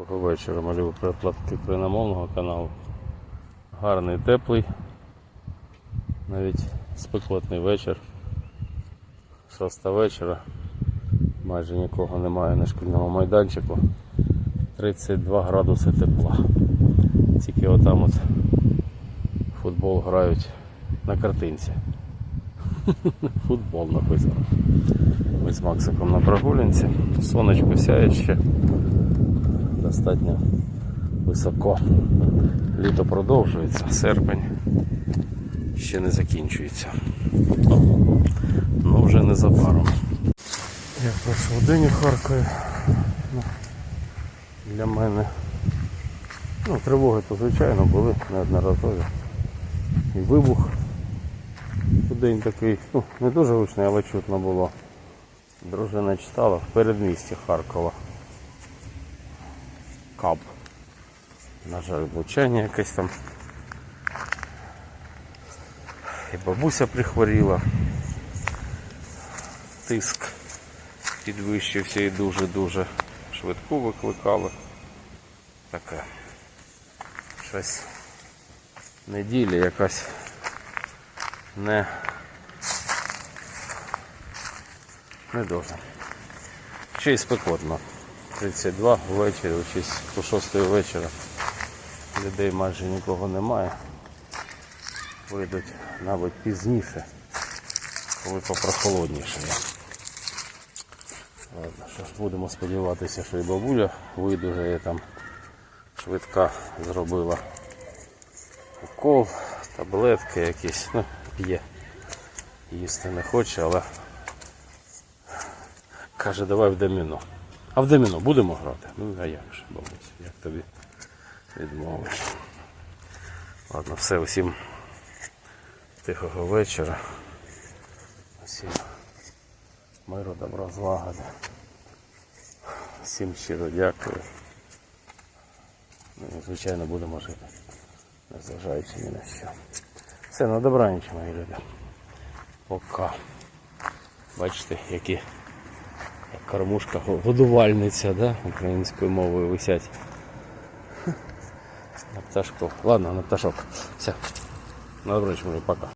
Доброго вечора, малюю перекладки україномовного каналу. Гарний, теплий, навіть спекотний вечір. Шоста вечора. Майже нікого немає на шкільному майданчику. 32 градуси тепла. Тільки отам от футбол грають на картинці. Футбол написано. Ми з Максиком на прогулянці. Сонечко сяє ще достатньо високо. Літо продовжується, серпень ще не закінчується. Ну вже незабаром. Як пройшов день у Харкові. Ну, Для мене. Ну, тривоги то звичайно були неодноразові. І вибух. День такий, ну, не дуже гучний, але чутно було. Дружина читала в передмісті Харкова. Кап. На жаль, влучання якесь там. І бабуся прихворіла. Тиск підвищився і дуже-дуже швидку викликали. Таке. Щось неділя якась не, не дуже. Ще й спекотно. 32 ввечері, щось по 6 вечора. Людей майже нікого немає. Вийдуть, мабуть, пізніше, коли попрохолодніше. Ладно, що ж, будемо сподіватися, що і бабуля видужає там швидка зробила укол, таблетки якісь, ну, п'є. Їсти не хоче, але каже, давай в доміно. А в доміно будемо грати? Ну а як же, бабусь, як тобі відмовиш. Ладно, все, усім тихого вечора. Усім миру, добра, злагоди. Всім щиро дякую. Ну, звичайно, будемо жити, незважаючи ні на що. Все, на добраніч, мої люди. Пока. Бачите, які як кормушка годувальниця, да? українською мовою висять. На пташку. Ладно, на пташок. Все. На добраніч, мої, пока.